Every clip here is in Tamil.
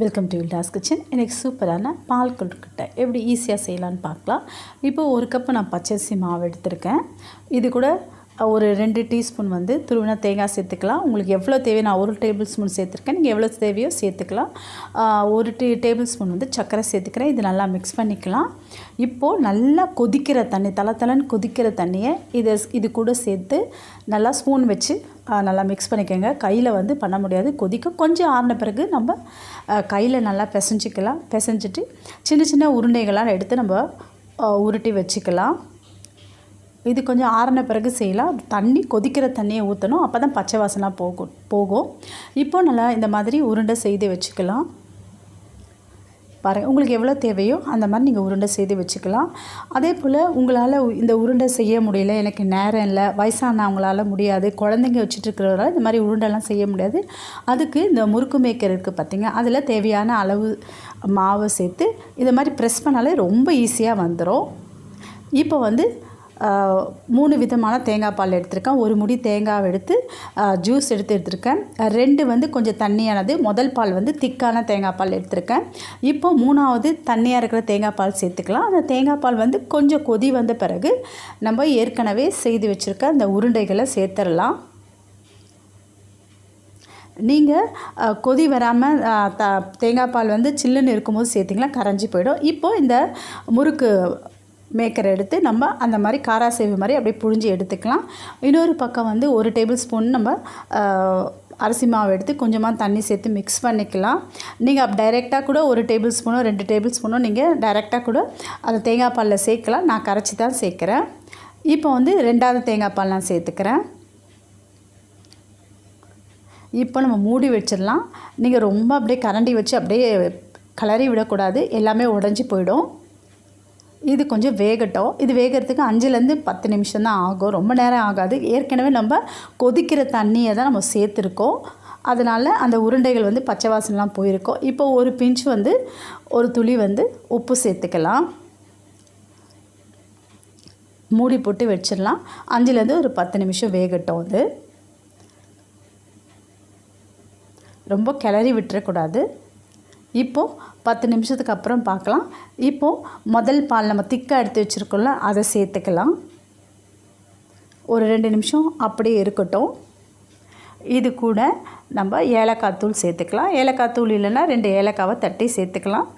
வெல்கம் டு வில்டாஸ் கிச்சன் எனக்கு சூப்பரான பால் கொழுக்கட்டை. எப்படி ஈஸியாக செய்யலான்னு பார்க்கலாம். இப்போ ஒரு கப்பு நான் பச்சரிசி மாவு எடுத்திருக்கேன். இது கூட ஒரு ரெண்டு டீஸ்பூன் வந்து துருவின தேங்காய் சேர்த்துக்கலாம். உங்களுக்கு எவ்வளோ தேவையோ நான் ஒரு டேபிள் ஸ்பூன் சேர்த்துருக்கேன். நீங்கள் எவ்வளோ தேவையோ சேர்த்துக்கலாம். ஒரு டீ டேபிள் ஸ்பூன் வந்து சர்க்கரை சேர்த்துக்கிறேன். இது நல்லா மிக்ஸ் பண்ணிக்கலாம். இப்போது நல்லா கொதிக்கிற தண்ணி தலை தலைன்னு கொதிக்கிற தண்ணியை இதை இது கூட சேர்த்து நல்லா ஸ்பூன் வச்சு நல்லா மிக்ஸ் பண்ணிக்கோங்க. கையில் வந்து பண்ண முடியாது. கொதிக்க கொஞ்சம் ஆறின பிறகு நம்ம கையில் நல்லா பிசைஞ்சிக்கலாம். பிசைஞ்சிட்டு சின்ன சின்ன உருண்டைகளாக எடுத்து நம்ம உருட்டி வச்சுக்கலாம். இது கொஞ்சம் ஆறின பிறகு செய்யலாம். தண்ணி கொதிக்கிற தண்ணியை ஊற்றணும் அப்போ தான் பச்சை வாசனாக போகும் போகும். இப்போ நல்லா இந்த மாதிரி உருண்டை செய்து வச்சுக்கலாம். பாருங்கள் உங்களுக்கு எவ்வளோ தேவையோ அந்த மாதிரி நீங்கள் உருண்டை செய்து வச்சுக்கலாம். அதே போல் உங்களால் இந்த உருண்டை செய்ய முடியல எனக்கு நேரம் இல்லை வயசானவங்களால் முடியாது குழந்தைங்க வச்சுட்டுருக்கிறவரால் இந்த மாதிரி உருண்டைலாம் செய்ய முடியாது. அதுக்கு இந்த முறுக்கு மேக்கர் இருக்குது பார்த்தீங்க அதில் தேவையான அளவு மாவு சேர்த்து இதை மாதிரி ப்ரெஸ் பண்ணாலே ரொம்ப ஈஸியாக வந்துடும் இப்போ வந்து மூணு விதமான தேங்காய் பால் எடுத்திருக்கேன். ஒரு முடி தேங்காய் எடுத்து ஜூஸ் எடுத்து எடுத்திருக்கேன். ரெண்டு வந்து கொஞ்சம் தண்ணியானது. முதல் பால் வந்து திக்கான தேங்காய் பால் எடுத்திருக்கேன். இப்போ மூணாவது தண்ணியாக இருக்கிற தேங்காய் பால் சேர்த்துக்கலாம். அந்த தேங்காய் பால் வந்து கொஞ்சம் கொதி வந்த பிறகு நம்ம ஏற்கனவே செய்து வச்சுருக்க அந்த உருண்டைகளை சேர்த்துடலாம் நீங்கள் கொதி வராமல் த தேங்காய் பால் வந்து சில்லுன்னு இருக்கும்போது சேர்த்திங்களா கரைஞ்சி போயிடும். இப்போது இந்த முறுக்கு மேக்கரை எடுத்து நம்ம அந்த மாதிரி காராசேவு மாதிரி அப்படியே புழிஞ்சு எடுத்துக்கலாம். இன்னொரு பக்கம் வந்து ஒரு டேபிள் ஸ்பூன் நம்ம அரிசி மாவு எடுத்து கொஞ்சமாக தண்ணி சேர்த்து மிக்ஸ் பண்ணிக்கலாம். நீங்கள் அப்போ டைரெக்டாக கூட ஒரு டேபிள் ஸ்பூனோ ரெண்டு டேபிள் ஸ்பூனோ நீங்கள் டைரெக்டாக கூட அந்த தேங்காய் பாலில் சேர்க்கலாம். நான் கரைச்சி தான் சேர்க்குறேன். இப்போ வந்து ரெண்டாவது தேங்காய் பால் நான் சேர்த்துக்கிறேன். இப்போ நம்ம மூடி வச்சிடலாம். நீங்கள் ரொம்ப அப்படியே கரண்டி வச்சு அப்படியே கிளறி விடக்கூடாது. எல்லாமே உடஞ்சி போயிடும். இது கொஞ்சம் வேகட்டும். இது வேகிறதுக்கு அஞ்சுலேருந்து பத்து நிமிஷம் தான் ஆகும். ரொம்ப நேரம் ஆகாது. ஏற்கனவே நம்ம கொதிக்கிற தண்ணியை தான் நம்ம சேர்த்துருக்கோம். அதனால் அந்த உருண்டைகள் வந்து பச்சை வாசனெலாம் போயிருக்கோம். இப்போ ஒரு பிஞ்ச் வந்து ஒரு துளி வந்து உப்பு சேர்த்துக்கலாம். மூடி போட்டு வச்சிடலாம். அஞ்சுலேருந்து ஒரு பத்து நிமிஷம் வேகட்டும் அது. ரொம்ப கிளறி விட்டுறக்கூடாது. இப்போது பத்து நிமிஷத்துக்கு அப்புறம் பார்க்கலாம். இப்போது முதல் பால் நம்ம திக்காக எடுத்து வச்சுருக்கோம்ல அதை சேர்த்துக்கலாம். ஒரு ரெண்டு நிமிஷம் அப்படியே இருக்கட்டும். இது கூட நம்ம ஏலக்காய் தூள் சேர்த்துக்கலாம். ஏலக்காய் தூள் இல்லைன்னா ரெண்டு ஏலக்காவை தட்டி சேர்த்துக்கலாம்.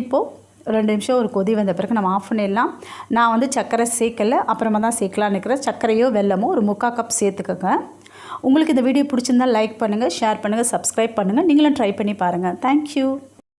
இப்போது ரெண்டு நிமிஷம் ஒரு கொதி வந்த பிறகு நம்ம ஆஃப் பண்ணிடலாம். நான் வந்து சர்க்கரை சேர்க்கலை அப்புறமா தான் சேர்க்கலான்னு இருக்கிறேன் சர்க்கரையோ வெல்லமோ ஒரு முக்கால் கப் சேர்த்துக்கோங்க. உங்களுக்கு இந்த வீடியோ பிடிச்சிருந்தா லைக் பண்ணுங்கள் ஷேர் பண்ணுங்கள் சப்ஸ்கிரைப் பண்ணுங்கள் நீங்களும் ட்ரை பண்ணி பாருங்கள் தேங்க்யூ